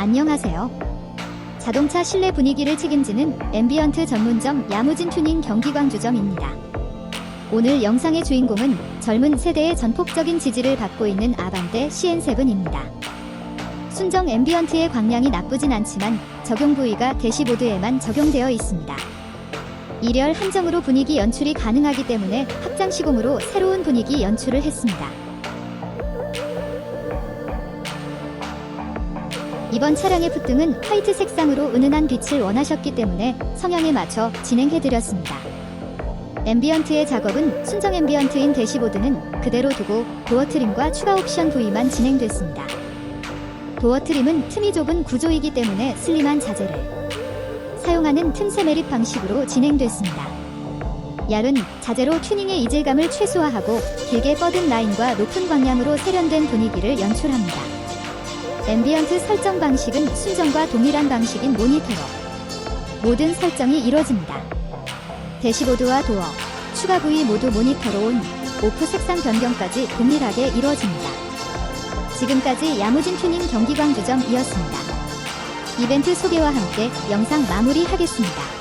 안녕하세요. 자동차 실내 분위기를 책임지는 앰비언트 전문점 야무진 튜닝 경기광주점입니다. 오늘 영상의 주인공은 젊은 세대의 전폭적인 지지를 받고 있는 아반떼 CN7입니다. 순정 앰비언트의 광량이 나쁘진 않지만 적용 부위가 대시보드에만 적용되어 있습니다. 일열 한정으로 분위기 연출이 가능하기 때문에 합장 시공으로 새로운 분위기 연출을 했습니다. 이번 차량의 풋등은 화이트 색상으로 은은한 빛을 원하셨기 때문에 성향에 맞춰 진행해드렸습니다. 앰비언트의 작업은 순정 앰비언트인 대시보드는 그대로 두고 도어 트림과 추가 옵션 부위만 진행됐습니다. 도어 트림은 틈이 좁은 구조이기 때문에 슬림한 자재를 사용하는 틈새 매립 방식으로 진행됐습니다. 얇은 자재로 튜닝의 이질감을 최소화하고 길게 뻗은 라인과 높은 방향으로 세련된 분위기를 연출합니다. 앰비언트 설정 방식은 순정과 동일한 방식인 모니터로 모든 설정이 이루어집니다. 대시보드와 도어, 추가 부위 모두 모니터로 온 오프 색상 변경까지 동일하게 이루어집니다. 지금까지 야무진 튜닝 경기광주점이었습니다. 이벤트 소개와 함께 영상 마무리하겠습니다.